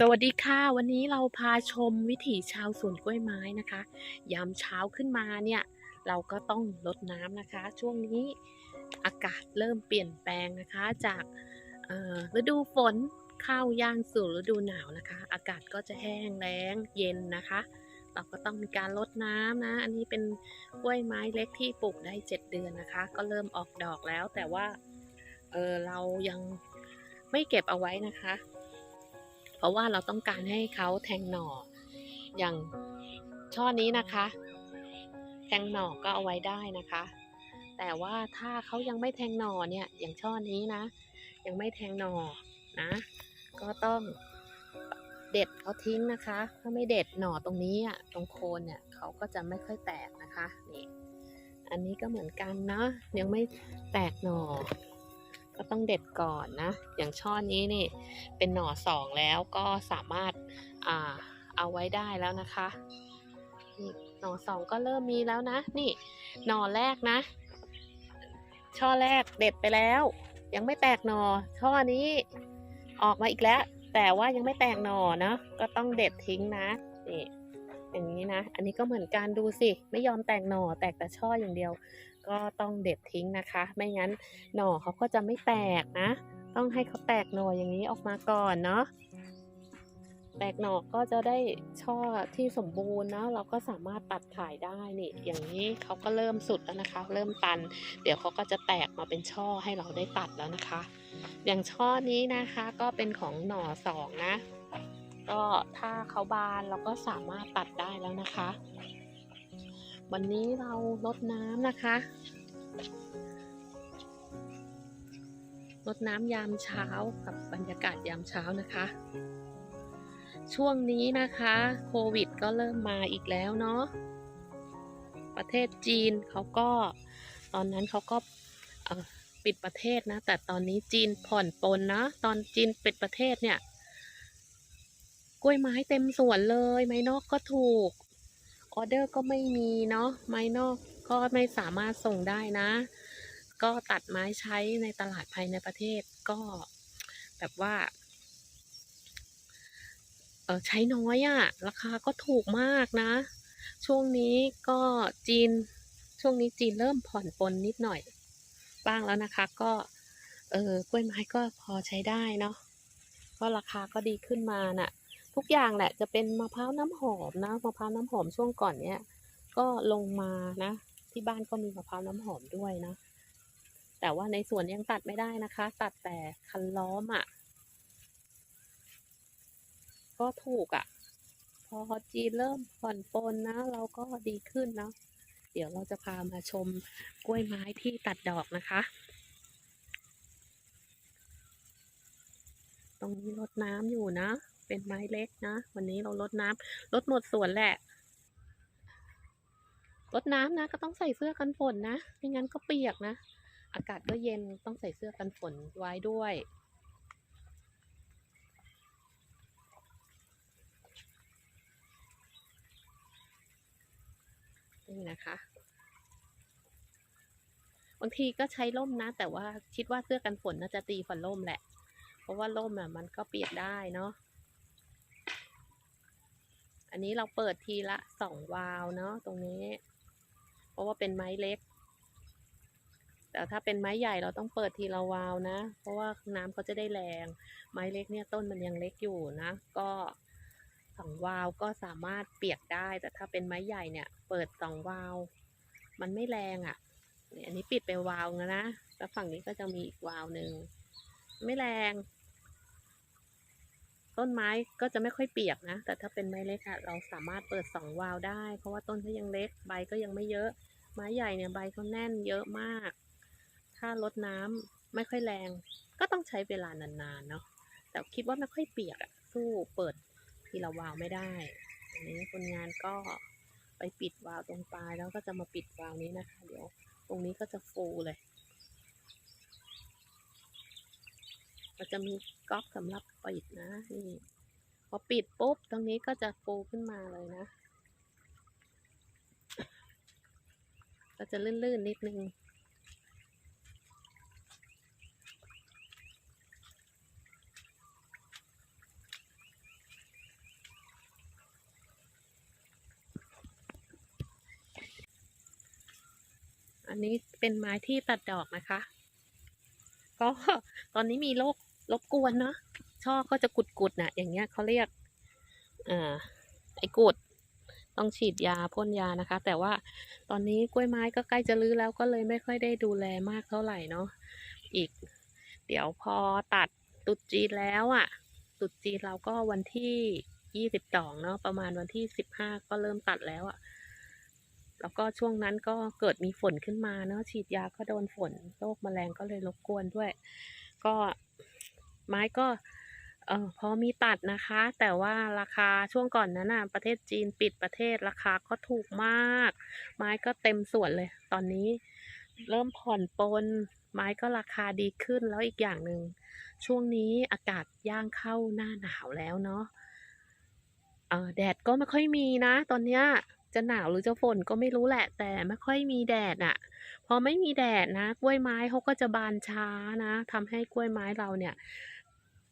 สวัสดีค่ะ วันนี้เราพาชมวิถีชาวสวนกล้วยไม้นะคะ ยามเช้าขึ้นมาเนี่ย เราก็ต้องรดน้ำนะคะ ช่วงนี้อากาศเริ่มเปลี่ยนแปลงนะคะ จากฤดูฝนเข้าย่างสู่ฤดูหนาวนะคะ อากาศก็จะแห้งแล้งเย็นนะคะ เราก็ต้องมีการรดน้ำนะ อันนี้เป็นกล้วยไม้เล็กที่ปลูกได้ 7 เดือนนะคะ ก็เริ่มออกดอกแล้วแต่ว่าเออเรายังไม่เก็บเอาไว้นะคะ เพราะว่าเราต้องการให้เขาแทงหน่อ อย่างช่อนี้นะคะ แทงหน่อก็เอาไว้ได้นะคะ แต่ว่าถ้าเขายังไม่แทงหน่อเนี่ยอย่างช่อนี้นะ ยังไม่แทงหน่อนะ ก็ต้องเด็ดเขาทิ้งนะคะ ถ้าไม่เด็ดหน่อตรงนี้อะตรงโคนเนี่ยเขาก็จะไม่ค่อยแตกนะคะนี่อันนี้ก็เหมือนกันเนาะยังไม่แตกหน่อ ก็ต้องเด็ดก่อนนะ อย่างช่อนี้นี่เป็นหน่อสองแล้วก็สามารถอ่าเอาไว้ได้แล้วนะคะนี่หน่อสองก็เริ่มมีแล้วนะ นี่หน่อแรกนะ ช่อแรกเด็ดไปแล้ว ยังไม่แตกหน่อช่อนี้ออกมาอีกแล้ว แต่ว่ายังไม่แตกหน่อนะก็ต้องเด็ดทิ้งนะนี่อย่างนี้นะ อันนี้ก็เหมือนกันดูสิ ไม่ยอมแตกหน่อ แตกแต่ช่ออย่างเดียว ก็ต้องเด็ดทิ้งนะคะ ไม่งั้นหน่อเขาก็จะไม่แตกนะ ต้องให้เขาแตกหน่ออย่างนี้ออกมาก่อนเนาะแตกหน่อก็จะได้ช่อที่สมบูรณ์เนาะเราก็สามารถตัดขายได้นี่ อย่างนี้เขาก็เริ่มสุดแล้วนะคะ เริ่มตัน เดี๋ยวเขาก็จะแตกมาเป็นช่อให้เราได้ตัดแล้วนะคะ อย่างช่อนี้นะคะก็เป็นของหน่อสองนะ ก็ถ้าเขาบานเราก็สามารถตัดได้แล้วนะคะ วันนี้เราลดน้ำนะคะรดน้ำยามเช้ากับบรรยากาศยามเช้านะคะ ช่วงนี้นะคะ โควิดก็เริ่มมาอีกแล้วเนาะประเทศจีนเขาก็ตอนนั้นเขาก็ปิดประเทศนะ แต่ตอนนี้จีนผ่อนปลนนะ ตอนจีนปิดประเทศเนี่ย กล้วยไม้เต็มสวนเลย ไม้นอกก็ถูก ออเดอร์ก็ไม่มีเนาะไม้นอกก็ไม่สามารถส่งได้นะ ก็ตัดไม้ใช้ในตลาดภายในประเทศก็แบบว่าเออใช้น้อยอะ่ะราคาก็ถูกมากนะ ช่วงนี้ก็จีน ช่วงนี้จีนเริ่มผ่อนปลนนิดหน่อย บ้างแล้วนะคะ ก็เออกล้วยไม้ก็พอใช้ได้เนาะก็ราคาก็ดีขึ้นมาน่ะ ทุกอย่างแหละจะเป็นมะพร้าวน้ำหอมนะมะพร้าวน้ำหอมช่วงก่อนเนี้ยก็ลงมานะ ที่บ้านก็มีมะพร้าวน้ำหอมด้วยนะ แต่ว่าในสวนยังตัดไม่ได้นะคะ ตัดแต่คันล้อมอะ่ะ ก็ถูกอะ่ะ พอจีนเริ่มผ่อนปลนนะ เราก็ดีขึ้นเนาะเดี๋ยวเราจะพามาชมกล้วยไม้ที่ตัดดอกนะคะ ตรงนี้รดน้ำอยู่นะ เป็นไม้เล็กนะ วันนี้เรารดน้ำรดหมดส่วนแหละรดน้ำนะก็ต้องใส่เสื้อกันฝนนะไม่งั้นก็เปียกนะ อากาศก็เย็นต้องใส่เสื้อกันฝนไว้ด้วยนี่นะคะ บางทีก็ใช้ร่มนะ แต่ว่าคิดว่าเสื้อกันฝนน่าจะตีฝันร่มแหละ เพราะว่าร่มอะมันก็เปียกได้เนาะ อันนี้เราเปิดทีละสองวาล์วเนาะตรงนี้ เพราะว่าเป็นไม้เล็ก แต่ถ้าเป็นไม้ใหญ่เราต้องเปิดทีละวาล์วนะ เพราะว่าน้ำเขาจะได้แรง ไม้เล็กเนี่ยต้นมันยังเล็กอยู่นะ ก็สองวาล์วก็สามารถเปียกได้ แต่ถ้าเป็นไม้ใหญ่เนี่ย เปิดสองวาล์วมันไม่แรงอะ่ะเนี่ยอันนี้ปิดไปวาล์วนะ แล้วฝั่งนี้ก็จะมีอีกวาล์วหนึ่งไม่แรง ต้นไม้ก็จะไม่ค่อยเปียกนะ แต่ถ้าเป็นไม้เล็กอะเราสามารถเปิดสองวาล์วได้ เพราะว่าต้นเขายังเล็กใบก็ยังไม่เยอะ ไม้ใหญ่เนี่ยใบเขาแน่นเยอะมาก ถ้าลดน้ำไม่ค่อยแรง ก็ต้องใช้เวลานานๆเนาะแต่คิดว่าไม่ค่อยเปียกอะสู้เปิดทีละวาล์วไม่ได้อันนี้คนงานก็ไปปิดวาล์วตรงปลายแล้วก็จะมาปิดวาล์วนี้นะคะ เดี๋ยวตรงนี้ก็จะฟูเลย เราจะมีก๊อกสำหรับปิดนะนี่พอปิดปุ๊บตรงนี้ก็จะฟูขึ้นมาเลยนะ ก็จะลื่นๆนิดนึงอันนี้เป็นไม้ที่ตัดดอกนะคะ ก็ตอนนี้มีโรครบกวนเนาะช่อก็จะกุดๆน่ะ อย่างเงี้ยเขาเรียกอ่าไอ้กุดต้องฉีดยาพ่นยานะคะ แต่ว่าตอนนี้กล้วยไม้ก็ใกล้จะรื้อแล้วก็เลยไม่ค่อยได้ดูแลมากเท่าไหร่เนาะอีก เดี๋ยวพอตัดตุดจีนแล้วอะ่ะ ตุดจีนเราก็วันที่ยี่สิบสองเนาะประมาณวันที่สิบห้าก็เริ่มตัดแล้วอะ่ะ แล้วก็ช่วงนั้นก็เกิดมีฝนขึ้นมาเนาะฉีดยาก็โดนฝนโรคแมลงก็เลยรบกวนด้วย ก็ไม้ก็เออพอมีตัดนะคะ แต่ว่าราคาช่วงก่อนนั้นน่ะประเทศจีนปิดประเทศราคาก็ถูกมาก ไม้ก็เต็มส่วนเลย ตอนนี้เริ่มผ่อนปลนไม้ก็ราคาดีขึ้นแล้วอีกอย่างหนึ่งช่วงนี้อากาศย่างเข้าหน้าหนาวแล้วเนาะเออแดดก็ไม่ค่อยมีนะ ตอนเนี้ยจะหนาวหรือจะฝนก็ไม่รู้แหละ แต่ไม่ค่อยมีแดดอะพอไม่มีแดดนะ กล้วยไม้เขาก็จะบานช้านะทำให้กล้วยไม้เราเนี่ย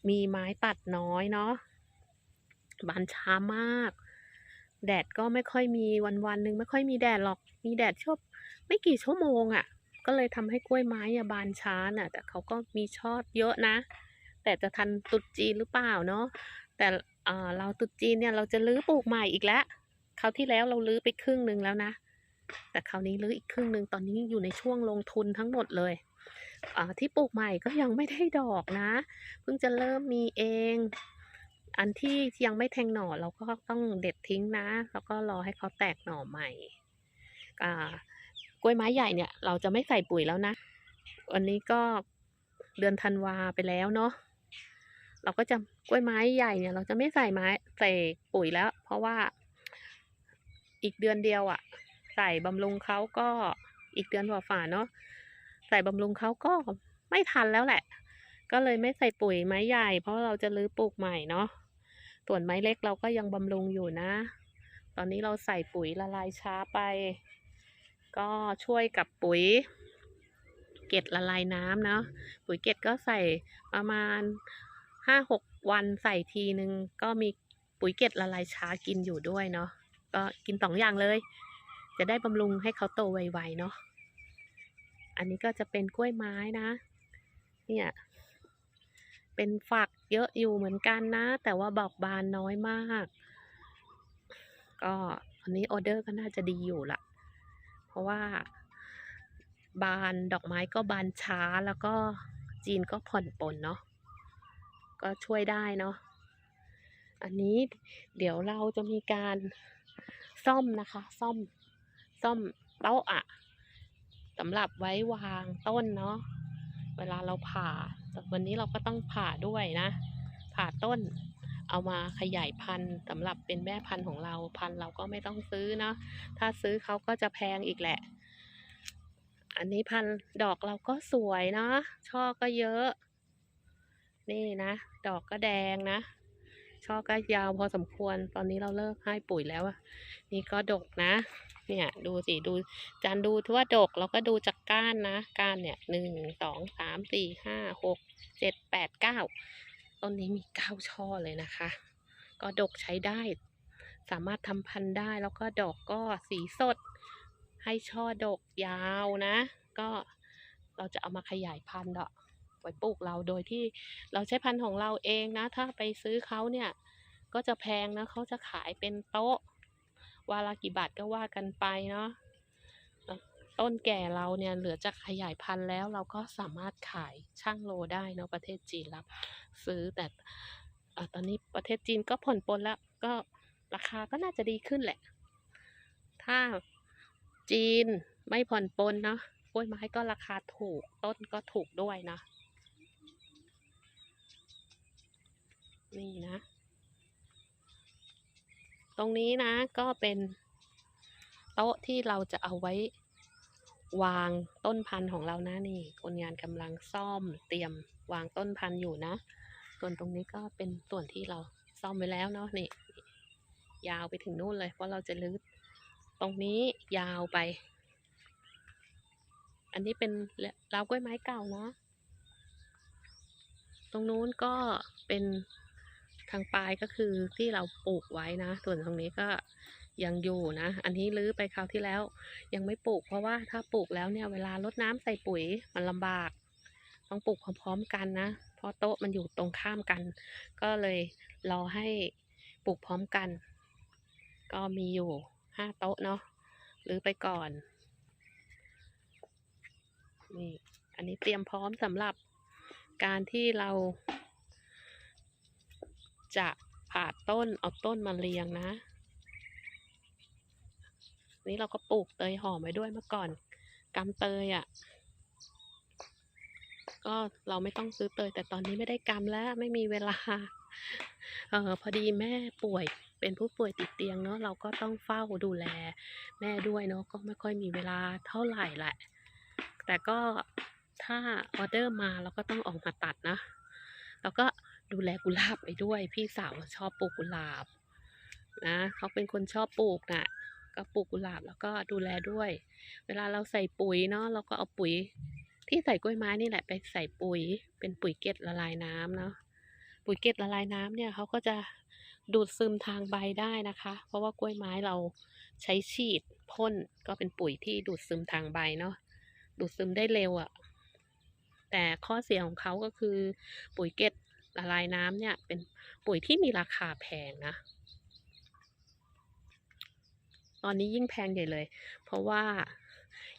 มีไม้ตัดน้อยเนาะบานช้ามาก แดดก็ไม่ค่อยมีวันวันหนึ่งไม่ค่อยมีแดดหรอกมีแดดชั่วไม่กี่ชั่วโมงอะ่ะ ก็เลยทำให้กล้วยไม้อะบานช้าน่ะ แต่เขาก็มีชอดเยอะนะ แต่จะทันตุดจีนหรือเปล่าเนาะแต่เราตุดจีนเนี่ยเราจะรื้อปลูกใหม่อีกแล้ว คราวที่แล้วเรารื้อไปครึ่งหนึ่งแล้วนะ แต่คราวนี้รื้ออีกครึ่งหนึ่งตอนนี้อยู่ในช่วงลงทุนทั้งหมดเลยอ่าที่ปลูกใหม่ก็ยังไม่ได้ดอกนะ เพิ่งจะเริ่มมีเอง อันที่ยังไม่แทงหน่อเราก็ต้องเด็ดทิ้งนะ แล้วก็รอให้เขาแตกหน่อใหม่อ่ากล้วยไม้ใหญ่เนี่ย เราจะไม่ใส่ปุ๋ยแล้วนะ วันนี้ก็เดือนธันวาไปแล้วเนาะ เราก็จะกล้วยไม้ใหญ่เนี่ย เราจะไม่ใส่ไม้ใส่ปุ๋ยแล้ว เพราะว่า อีกเดือนเดียวอะ่ะ ใส่บำรุงเขาก็อีกเดือนฝ่าๆเนาะใส่บำรุงเขาก็ไม่ทันแล้วแหละ ก็เลยไม่ใส่ปุ๋ยไม้ใหญ่ เพราะเราจะรื้อปลูกใหม่เนาะส่วนไม้เล็กเราก็ยังบำรุงอยู่นะ ตอนนี้เราใส่ปุ๋ยละลายช้าไป ก็ช่วยกับปุ๋ย เกล็ดละลายน้ำเนาะปุ๋ยเกล็ดก็ใส่ประมาณห้าหกวันใส่ทีนึงก็มีปุ๋ยเกล็ดละลายช้ากินอยู่ด้วยเนาะ ก็กินสองอย่างเลย จะได้บำรุงให้เขาโตไวๆเนาะอันนี้ก็จะเป็นกล้วยไม้นะ เนี่ย เป็นฝักเยอะอยู่เหมือนกันนะ แต่ว่าบอกบานน้อยมาก ก็อันนี้ออเดอร์ก็น่าจะดีอยู่ละเพราะว่า บานดอกไม้ก็บานช้าแล้วก็จีนก็ผ่อนปลนเนาะก็ช่วยได้เนาะอันนี้เดี๋ยวเราจะมีการ ซ่อมนะคะ ซ่อม ซ่อมโต๊ะอะสำหรับไว้วางต้นเนาะเวลาเราผ่าแต่วันนี้เราก็ต้องผ่าด้วยนะ ผ่าต้น เอามาขยายพันธุ์สำหรับเป็นแม่พันธุ์ของเราพันธุ์เราก็ไม่ต้องซื้อเนาะถ้าซื้อเขาก็จะแพงอีกแหละ อันนี้พันธุ์ดอกเราก็สวยเนาะช่อก็เยอะ นี่นะ ดอกก็แดงนะ ช่อก็ยาวพอสมควร ตอนนี้เราเลิกให้ปุ๋ยแล้วอะนี่ก็ดกนะ เนี่ยดูสิดูจานดูที่ว่าดกเราก็ดูจากก้านนะก้านเนี่ยหนึ่งสองสามสี่ห้าหกเจ็ดแปดเก้าต้นนี้มีเก้าช่อเลยนะคะ ก็ดกใช้ได้ สามารถทำพันธุ์ได้แล้วก็ดอกก็สีสด ให้ช่อดกยาวนะ ก็เราจะเอามาขยายพันธุ์ดอก ไว้ปลูกเราโดยที่เราใช้พันธุ์ของเราเองนะ ถ้าไปซื้อเขาเนี่ย ก็จะแพงนะเขาจะขายเป็นโต๊ะวาละกี่บาทก็ว่ากันไปเนาะต้นแก่เราเนี่ยเหลือจากขยายพันธุ์แล้วเราก็สามารถขายช่างโลได้เนาะประเทศจีนรับซื้อแต่ตอนนี้ประเทศจีนก็ผ่อนปลนแล้วก็ราคาก็น่าจะดีขึ้นแหละ ถ้าจีนไม่ผ่อนปลนเนาะกล้วยไม้ก็ราคาถูกต้นก็ถูกด้วยนะ นี่นะ ตรงนี้นะก็เป็นโต๊ะที่เราจะเอาไว้วางต้นพันธุ์ของเรานะนี่ คนงานกำลังซ่อมเตรียมวางต้นพันธุ์อยู่นะ ส่วนตรงนี้ก็เป็นส่วนที่เราซ่อมไว้แล้วเนาะนี่ ยาวไปถึงนู่นเลย เพราะเราจะรื้อตรงนี้ยาวไป อันนี้เป็นราวกล้วยไม้เก่าเนาะตรงนู้นก็เป็น ทางปลายก็คือที่เราปลูกไว้นะ ส่วนตรงนี้ก็ยังอยู่นะ อันนี้รื้อไปคราวที่แล้ว ยังไม่ปลูก เพราะว่าถ้าปลูกแล้วเนี่ยเวลารดน้ำใส่ปุ๋ยมันลำบาก ต้องปลูกพร้อมๆกันนะ เพราะโต๊ะมันอยู่ตรงข้ามกัน ก็เลยรอให้ปลูกพร้อมกัน ก็มีอยู่ห้าโต๊ะเนาะรือไปก่อน นี่ อันนี้เตรียมพร้อมสำหรับการที่เรา จะผ่าต้นเอาต้นมาเรียงนะ นี่เราก็ปลูกเตยหอมไว้ด้วยเมื่อก่อนกำเตยอะ่ะ ก็เราไม่ต้องซื้อเตยแต่ตอนนี้ไม่ได้กำแล้วไม่มีเวลา เออพอดีแม่ป่วยเป็นผู้ป่วยติดเตียงเนาะเราก็ต้องเฝ้าดูแล แม่ด้วยเนาะก็ไม่ค่อยมีเวลาเท่าไหร่แหละ แต่ก็ถ้าออเดอร์มาเราก็ต้องออกมาตัดนะ แล้วก็ ดูแลกุหลาบไปด้วย พี่สาวชอบปลูกกุหลาบนะเขาเป็นคนชอบปลูกนะ่ะก็ปลูกกุหลาบแล้วก็ดูแลด้วย เวลาเราใส่ปุ๋ยเนาะเราก็เอาปุ๋ย ที่ใส่กล้วยไม้นี่แหละไปใส่ปุ๋ย เป็นปุ๋ยเกล็ดละลายน้ำเนาะปุ๋ยเกล็ดละลายน้ำเนี่ยเขาก็จะดูดซึมทางใบได้นะคะ เพราะว่ากล้วยไม้เราใช้ฉีดพ่นก็เป็นปุ๋ยที่ดูดซึมทางใบเนาะดูดซึมได้เร็วอะ่ะแต่ข้อเสียของเขาก็คือปุ๋ยเกล็ด ละลายน้ำเนี่ยเป็นปุ๋ยที่มีราคาแพงนะ ตอนนี้ยิ่งแพงใหญ่เลย เพราะว่า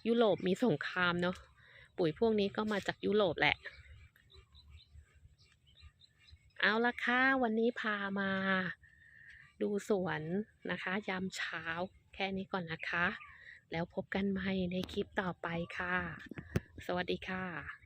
ยุโรปมีสงครามเนาะปุ๋ยพวกนี้ก็มาจากยุโรปแหละ เอาละค่ะวันนี้พามา ดูสวนนะคะ ยามเช้าแค่นี้ก่อนนะคะ แล้วพบกันใหม่ในคลิปต่อไปค่ะ สวัสดีค่ะ